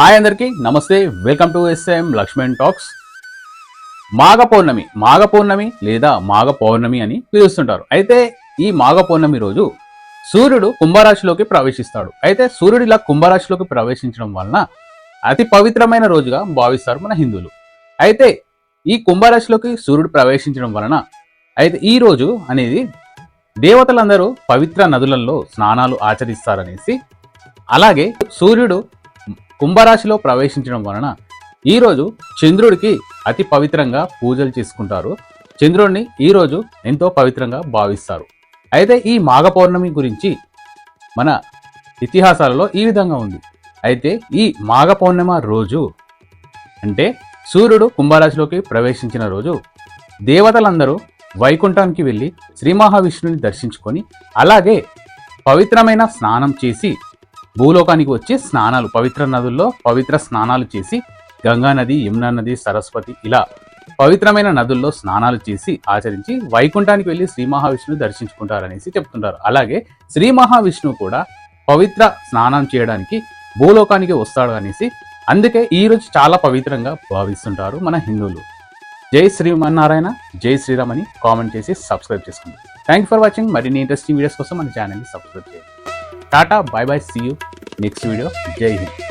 Hi అందరికీ నమస్తే welcome to SM Laxman talks. Magha Pournami Magha Pournami లేదా మాఘ పౌర్ణమి అని పిలుస్తుంటారు. అయితే ఈ మాఘ పౌర్ణమి రోజు సూర్యుడు కుంభరాశిలోకి ప్రవేశిస్తాడు. అయితే సూర్యుడు ఇలా కుంభరాశిలోకి ప్రవేశించడం వలన అతి పవిత్రమైన రోజుగా భావిస్తారు మన హిందువులు. అయితే ఈ కుంభరాశిలోకి సూర్యుడు ప్రవేశించడం వలన అయితే ఈ రోజు అనేది దేవతలందరూ పవిత్ర నదులలో స్నానాలు ఆచరిస్తారనేసి అలాగే సూర్యుడు కుంభరాశిలో ప్రవేశించడం వలన ఈరోజు చంద్రుడికి అతి పవిత్రంగా పూజలు చేసుకుంటారు. చంద్రుడిని ఈరోజు ఎంతో పవిత్రంగా భావిస్తారు. అయితే ఈ మాఘ పౌర్ణమి గురించి మన ఇతిహాసాలలో ఈ విధంగా ఉంది. అయితే ఈ మాఘ పౌర్ణమ రోజు అంటే సూర్యుడు కుంభరాశిలోకి ప్రవేశించిన రోజు దేవతలందరూ వైకుంఠానికి వెళ్ళి శ్రీ మహావిష్ణుని దర్శించుకొని అలాగే పవిత్రమైన స్నానం చేసి భూలోకానికి వచ్చి స్నానాలు పవిత్ర నదుల్లో పవిత్ర స్నానాలు చేసి గంగా నది యమునా నది సరస్వతి ఇలా పవిత్రమైన నదుల్లో స్నానాలు చేసి ఆచరించి వైకుంఠానికి వెళ్ళి శ్రీ మహావిష్ణువు దర్శించుకుంటారనేసి చెప్తుంటారు. అలాగే శ్రీ మహావిష్ణువు కూడా పవిత్ర స్నానం చేయడానికి భూలోకానికి వస్తాడు అనేసి అందుకే ఈ రోజు చాలా పవిత్రంగా భావిస్తుంటారు మన హిందువులు. జై శ్రీమన్నారాయణ జై శ్రీరామ్ అని కామెంట్ చేసి సబ్స్క్రైబ్ చేసుకోండి. థ్యాంక్ ఫర్ వాచింగ్ మరిన్ని ఇంట్రెస్టింగ్ వీడియోస్ కోసం మన ఛానల్ని సబ్స్క్రైబ్ చేయండి. Tata bye bye see you next video. Jai Hind.